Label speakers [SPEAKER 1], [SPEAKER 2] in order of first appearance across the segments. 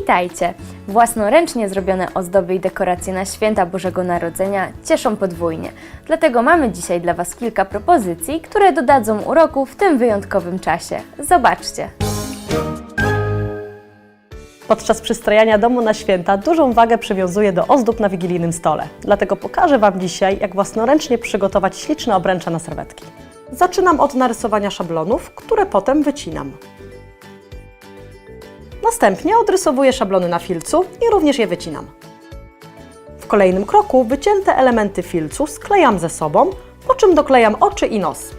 [SPEAKER 1] Witajcie! Własnoręcznie zrobione ozdoby i dekoracje na święta Bożego Narodzenia cieszą podwójnie. Dlatego mamy dzisiaj dla Was kilka propozycji, które dodadzą uroku w tym wyjątkowym czasie. Zobaczcie!
[SPEAKER 2] Podczas przystrajania domu na święta dużą wagę przywiązuję do ozdób na wigilijnym stole. Dlatego pokażę Wam dzisiaj, jak własnoręcznie przygotować śliczne obręcze na serwetki. Zaczynam od narysowania szablonów, które potem wycinam. Następnie odrysowuję szablony na filcu i również je wycinam. W kolejnym kroku wycięte elementy filcu sklejam ze sobą, po czym doklejam oczy i nos.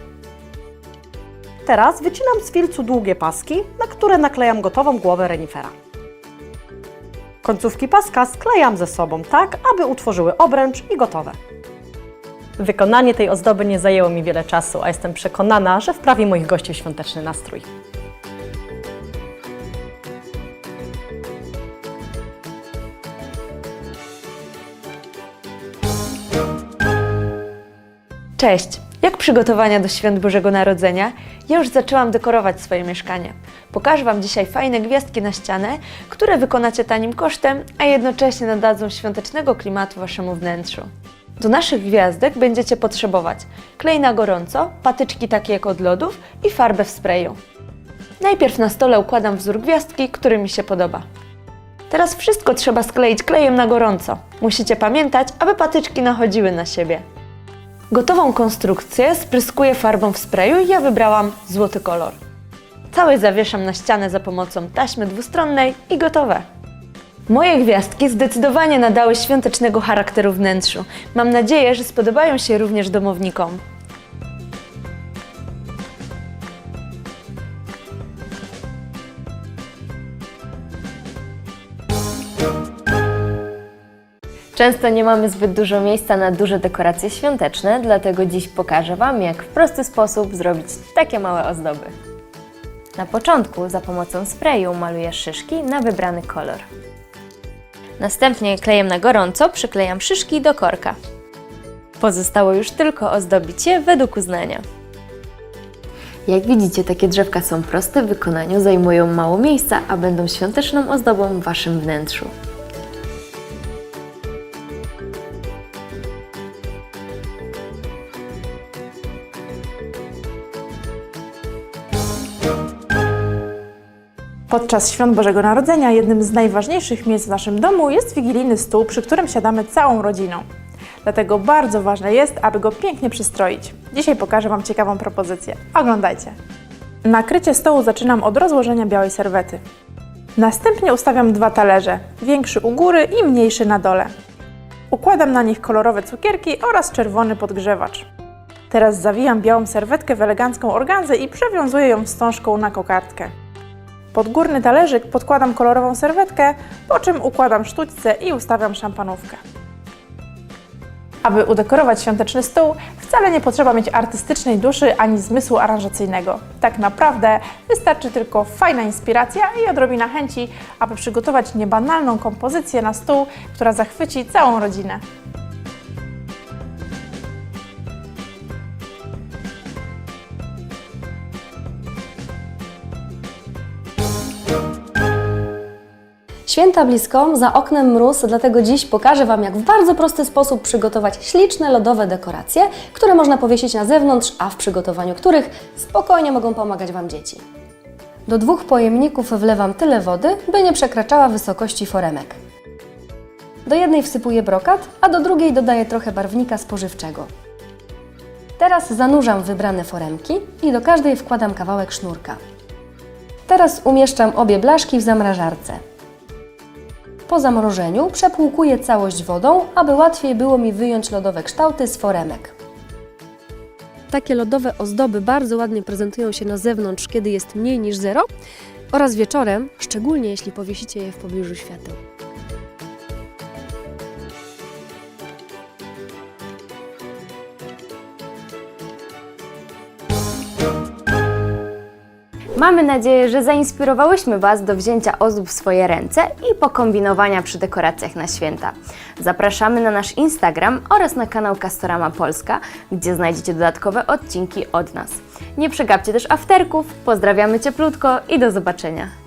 [SPEAKER 2] Teraz wycinam z filcu długie paski, na które naklejam gotową głowę renifera. Końcówki paska sklejam ze sobą tak, aby utworzyły obręcz i gotowe. Wykonanie tej ozdoby nie zajęło mi wiele czasu, a jestem przekonana, że wprawi moich gości w świąteczny nastrój.
[SPEAKER 1] Cześć! Jak przygotowania do świąt Bożego Narodzenia? Ja już zaczęłam dekorować swoje mieszkanie. Pokażę Wam dzisiaj fajne gwiazdki na ścianę, które wykonacie tanim kosztem, a jednocześnie nadadzą świątecznego klimatu Waszemu wnętrzu. Do naszych gwiazdek będziecie potrzebować klej na gorąco, patyczki takie jak od lodów i farbę w sprayu. Najpierw na stole układam wzór gwiazdki, który mi się podoba. Teraz wszystko trzeba skleić klejem na gorąco. Musicie pamiętać, aby patyczki nachodziły na siebie. Gotową konstrukcję spryskuję farbą w sprayu i ja wybrałam złoty kolor. Cały zawieszam na ścianę za pomocą taśmy dwustronnej i gotowe. Moje gwiazdki zdecydowanie nadały świątecznego charakteru wnętrzu. Mam nadzieję, że spodobają się również domownikom. Często nie mamy zbyt dużo miejsca na duże dekoracje świąteczne, dlatego dziś pokażę Wam, jak w prosty sposób zrobić takie małe ozdoby. Na początku za pomocą sprayu maluję szyszki na wybrany kolor. Następnie klejem na gorąco przyklejam szyszki do korka. Pozostało już tylko ozdobić je według uznania. Jak widzicie, takie drzewka są proste w wykonaniu, zajmują mało miejsca, a będą świąteczną ozdobą w Waszym wnętrzu.
[SPEAKER 3] Podczas świąt Bożego Narodzenia jednym z najważniejszych miejsc w naszym domu jest wigilijny stół, przy którym siadamy całą rodziną. Dlatego bardzo ważne jest, aby go pięknie przystroić. Dzisiaj pokażę Wam ciekawą propozycję. Oglądajcie. Nakrycie stołu zaczynam od rozłożenia białej serwety. Następnie ustawiam dwa talerze, większy u góry i mniejszy na dole. Układam na nich kolorowe cukierki oraz czerwony podgrzewacz. Teraz zawijam białą serwetkę w elegancką organzę i przewiązuję ją wstążką na kokardkę. Pod górny talerzyk podkładam kolorową serwetkę, po czym układam sztućce i ustawiam szampanówkę. Aby udekorować świąteczny stół, wcale nie potrzeba mieć artystycznej duszy ani zmysłu aranżacyjnego. Tak naprawdę wystarczy tylko fajna inspiracja i odrobina chęci, aby przygotować niebanalną kompozycję na stół, która zachwyci całą rodzinę.
[SPEAKER 4] Święta blisko, za oknem mróz, dlatego dziś pokażę Wam, jak w bardzo prosty sposób przygotować śliczne lodowe dekoracje, które można powiesić na zewnątrz, a w przygotowaniu których spokojnie mogą pomagać Wam dzieci. Do dwóch pojemników wlewam tyle wody, by nie przekraczała wysokości foremek. Do jednej wsypuję brokat, a do drugiej dodaję trochę barwnika spożywczego. Teraz zanurzam wybrane foremki i do każdej wkładam kawałek sznurka. Teraz umieszczam obie blaszki w zamrażarce. Po zamrożeniu przepłukuję całość wodą, aby łatwiej było mi wyjąć lodowe kształty z foremek. Takie lodowe ozdoby bardzo ładnie prezentują się na zewnątrz, kiedy jest mniej niż zero oraz wieczorem, szczególnie jeśli powiesicie je w pobliżu świateł.
[SPEAKER 1] Mamy nadzieję, że zainspirowałyśmy Was do wzięcia ozdób w swoje ręce i pokombinowania przy dekoracjach na święta. Zapraszamy na nasz Instagram oraz na kanał Castorama Polska, gdzie znajdziecie dodatkowe odcinki od nas. Nie przegapcie też afterków, pozdrawiamy cieplutko i do zobaczenia.